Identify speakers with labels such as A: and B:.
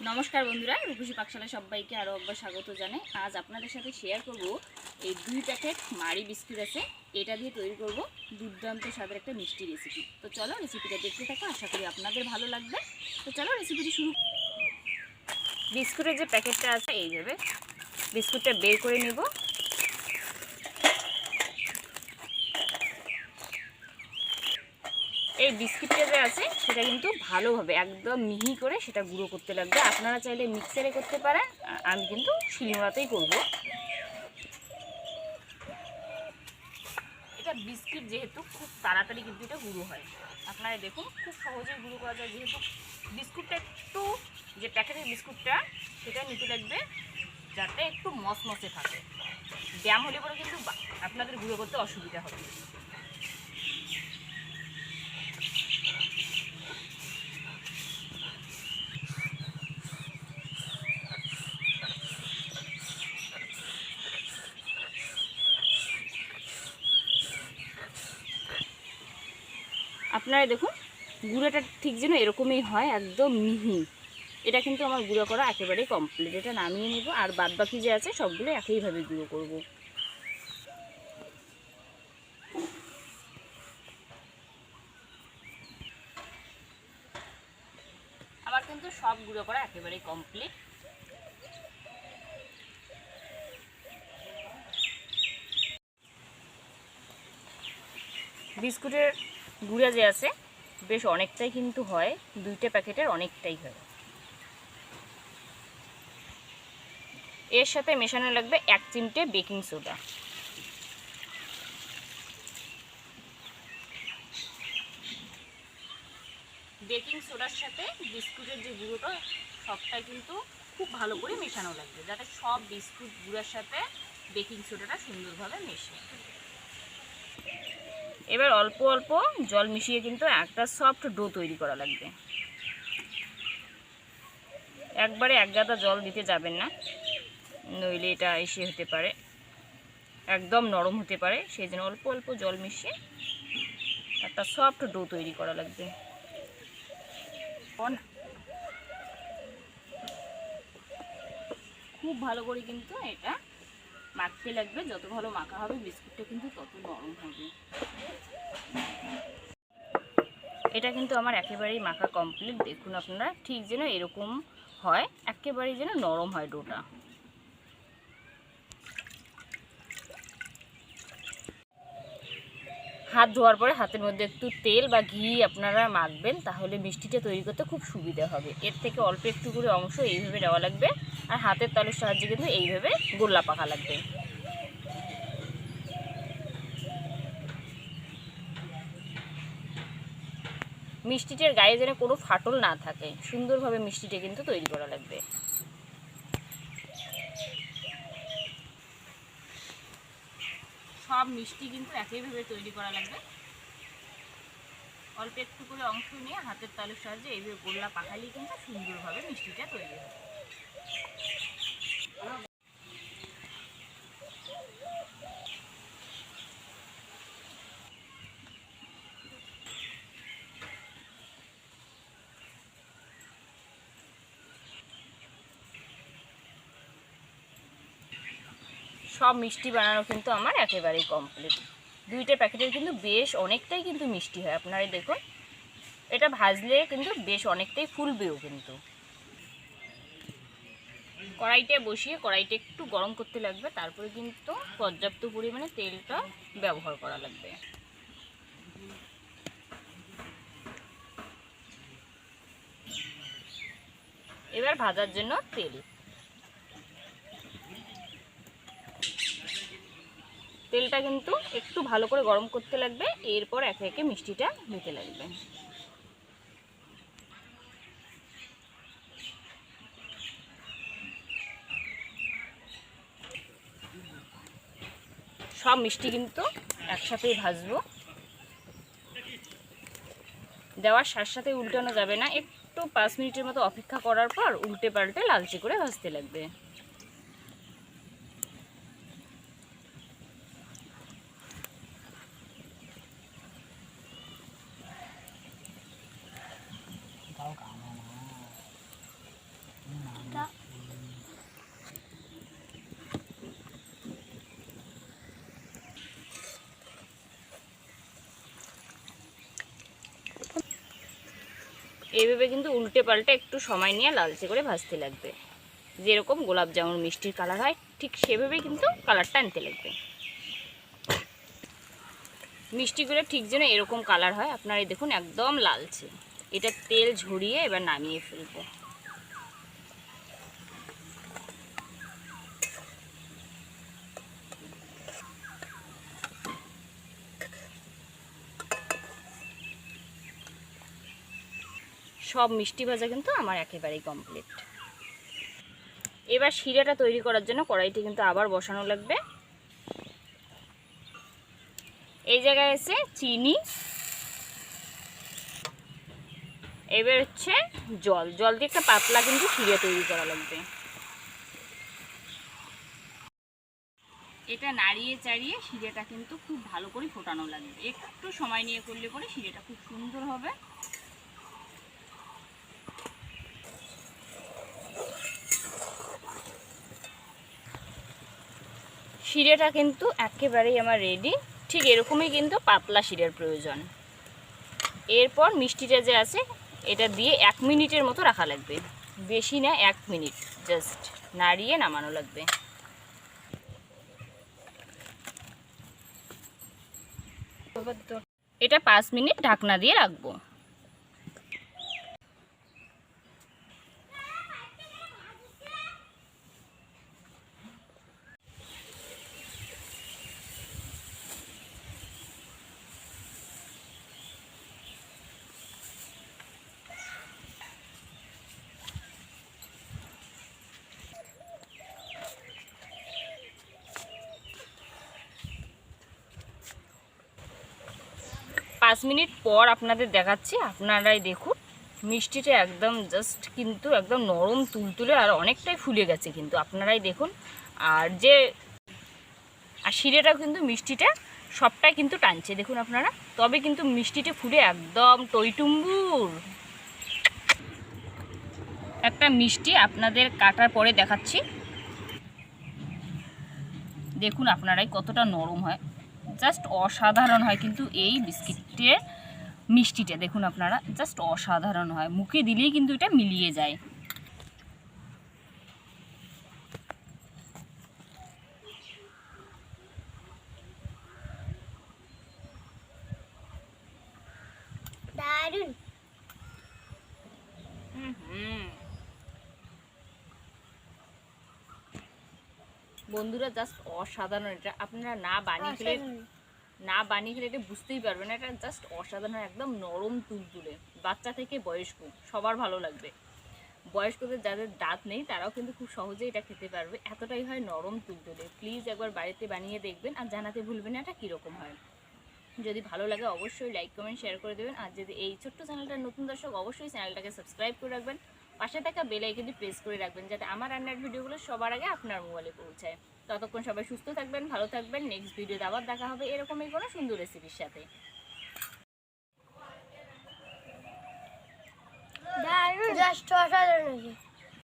A: নমস্কার বন্ধুরা, রূপসী পাকশালা সবাইকে আরও একবার স্বাগত জানে আজ আপনাদের সাথে শেয়ার করব এই দুই প্যাকেট মারি বিস্কুট আছে। এটা দিয়ে তৈরি করব দুর্দান্ত স্বাদের একটা মিষ্টি রেসিপি তো চলো রেসিপিটা দেখতে থাকো, আশা করি আপনাদের ভালো লাগবে। তো চলো রেসিপিটি শুরু বিস্কুটের যে প্যাকেটটা আছে এইভাবে বিস্কুটটা বের করে নেব। এই বিস্কিটটা যে আছে, সেটা কিন্তু ভালোভাবে, একদম মিহি করে সেটা গুঁড়ো করতে লাগবে। আপনারা চাইলে মিক্সারে করতে পারেন আমি কিন্তু শিলনোড়াতেই করব। এটা বিস্কিট যেহেতু খুব তাড়াতাড়ি কিন্তু এটা গুঁড়ো হয়। আপনারা দেখুন, খুব সহজেই গুঁড়ো করা যায়। যেহেতু বিস্কুটটা একটু, যে প্যাকেটের বিস্কুটটা, সেটা নিতে লাগবে, যাতে একটু মসমসে থাকে। ব্যায়াম হলে পরে কিন্তু আপনাদের গুঁড়ো করতে অসুবিধা হবে। আপনারা দেখুন, গুঁড়োটা ঠিক যেন এরকমই হয়, একদম মিহি। এটা কিন্তু আমার গুঁড়ো করা একেবারেই কমপ্লিট এটা নামিয়ে নেব, আর বাদ বাকি যে আছে, সবগুলো একইভাবে গুঁড়ো করব। আমার কিন্তু সব গুঁড়ো করা একেবারেই কমপ্লিট বিস্কুটের গুঁড়া যে আছে, বেশ অনেকটাই কিন্তু হয়, দুইটা প্যাকেটের অনেকটাই হয়। এর সাথে মেশানো লাগবে এক চিমটে বেকিং সোডা। বেকিং সোডার সাথে বিস্কুটের যে গুঁড়োটা, সবটাই কিন্তু খুব ভালো করে মেশানো লাগবে, যাতে সব বিস্কুট গুঁড়ার সাথে বেকিং সোডাটা সুন্দরভাবে মেশে। এবার অল্প অল্প জল মিশিয়ে কিন্তু একটা সফট ডো তৈরি করা লাগবে। একবারে এক গাদা জল দিতে যাবেন না নইলে এটা এসে হতে পারে একদম নরম হতে পারে সেই জন্য অল্প অল্প জল মিশিয়ে একটা সফট ডো তৈরি করা লাগবে। খুব ভালো করে কিন্তু এটা মাখতে লাগবে, যত ভালো মাখা হবে বিস্কুটটা কিন্তু তত নরম হবে। এটা কিন্তু আমার একেবারেই মাখা কমপ্লিট দেখুন আপনারা, ঠিক যেন এরকম হয়, একেবারেই যেন নরম হয় ডোটা। হাত ধোয়ার পরে হাতের মধ্যে একটু তেল বা ঘি আপনারা মাখবেন, তাহলে মিষ্টিটা তৈরি করতে খুব সুবিধা হবে। এর থেকে অল্প একটু করে অংশ এইভাবে দেওয়া লাগবে, আর হাতের তালুর সাহায্যে কিন্তু এইভাবে গোল্লা পাকা লাগবে। মিষ্টিটার গায়ে যেন কোনো ফাটল না থাকে, সুন্দরভাবে মিষ্টিটা কিন্তু তৈরি করা লাগবে। সব মিষ্টি কিন্তু একইভাবে তৈরি করা লাগবে। অল্প একটু করে অংশ নিয়ে হাতের তালুর সাহায্যে এইভাবে গোল্লা পাকালেই কিন্তু সুন্দরভাবে মিষ্টিটা তৈরি হবে। সব মিষ্টি বানানো কিন্তু আমার একেবারেই কমপ্লিট দুইটা প্যাকেটের কিন্তু বেশ অনেকটাই কিন্তু মিষ্টি হয় আপনারাই দেখুন। এটা ভাজলে কিন্তু বেশ অনেকটাই ফুলবেও কিন্তু। কড়াইটা বসিয়ে কড়াইটা একটু গরম করতে লাগবে, তারপরে কিন্তু পর্যাপ্ত পরিমাণে তেলটা ব্যবহার করা লাগবে। এবার ভাজার জন্য তেল। তেলটা কিন্তু একটু ভালো করে গরম করতে লাগবে, এরপর একে একে মিষ্টিটা দিতে লাগবে। সব মিষ্টি কিন্তু একসাথেই ভাজবো। দেওয়ার সাথে সাথে উল্টানো যাবে না, একটু পাঁচ মিনিটের মতো অপেক্ষা করার পর উল্টে পাল্টে লালচে করে ভাজতে লাগবে। এইভাবে কিন্তু উল্টে পাল্টে একটু সময় নিয়ে লালচে করে ভাজতে লাগবে। যেরকম গোলাপ জামুন মিষ্টির কালার হয়, ঠিক সেভাবেই কিন্তু কালারটা আনতে লাগবে। মিষ্টিগুলো ঠিক যেন এরকম কালার হয়, আপনারা দেখুন একদম লালচে। এটা তেল ঝরিয়ে এবার নামিয়ে ফেলব। সব মিষ্টি ভাজা কিন্তু আমার একেবারেই কমপ্লিট এবার শিরাটা তৈরি করার জন্য কড়াইটি কিন্তু আবার বসানো লাগবে। এই জায়গায় এসে চিনি। এবার হচ্ছে জল। জল দিয়ে একটা পাতলা কিন্তু শিরা তৈরি করা লাগবে। এটা নাড়িয়ে চাড়িয়ে শিরেটা কিন্তু খুব ভালো করে ফোটানো লাগবে। একটু সময় নিয়ে করলে পরে শিরেটা খুব সুন্দর হবে। শিরেটা কিন্তু একেবারেই আমার রেডি ঠিক এরকমই কিন্তু পাতলা শিরের প্রয়োজন। এরপর মিষ্টিটা যে আছে, এটা দিয়ে এক মিনিটের মতো রাখা লাগবে। বেশি না, এক মিনিট। জাস্ট নাড়িয়ে নামানো লাগবে। এটা পাঁচ মিনিট ঢাকনা দিয়ে রাখব। পাঁচ মিনিট পর আপনাদের দেখাচ্ছি, আপনারাই দেখুন। মিষ্টিটা একদম জাস্ট কিন্তু একদম নরম তুলতুলে আর অনেকটাই ফুলে গেছে কিন্তু, আপনারাই দেখুন। আর যে, আর শিরেটাও কিন্তু মিষ্টিটা সবটাই কিন্তু টানছে, দেখুন আপনারা। তবে কিন্তু মিষ্টিটা ফুলে একদম টইটুম্বুর। একটা মিষ্টি আপনাদের কাটার পরে দেখাচ্ছি। দেখুন আপনারাই কতটা নরম হয়। জাস্ট অসাধারণ হয়। কিন্তু এই বিস্কিটে মিষ্টিটা দেখুন আপনারা, জাস্ট অসাধারণ হয়। মুখে দিলেই কিন্তু এটা মিলিয়ে যায়।
B: দারুণ
A: বন্ধুরা জাস্ট অসাধারণ। এটা আপনারা না বানিয়ে খেলে না বানিয়ে খেলে এটা বুঝতেই পারবেন এটা জাস্ট অসাধারণ একদম নরম তুলতুলে। বাচ্চা থেকে বয়স্ক সবার ভালো লাগবে। বয়স্কদের যাদের দাঁত নেই তারাও কিন্তু খুব সহজেই এটা খেতে পারবে। এতটাই হয় নরম তুলতুলে। প্লিজ একবার বাড়িতে বানিয়ে দেখবেন আর জানাতে ভুলবেন এটা কীরকম হয়। যদি ভালো লাগে অবশ্যই লাইক কমেন্ট শেয়ার করে দেবেন। আর যদি এই ছোট্ট চ্যানেলটার নতুন দর্শক অবশ্যই চ্যানেলটাকে সাবস্ক্রাইব করে রাখবেন। পাশে থাকা বেল আইকনটি প্রেস করে রাখবেন যাতে আমার রান্নার ভিডিওগুলো সবার আগে আপনার মোবাইলে পৌঁছায়। ততক্ষণ সবাই সুস্থ থাকবেন, ভালো থাকবেন। নেক্সট ভিডিওতে আবার দেখা হবে এরকমই কোনো সুন্দর রেসিপির সাথে।
B: জাস্ট অসাধারণ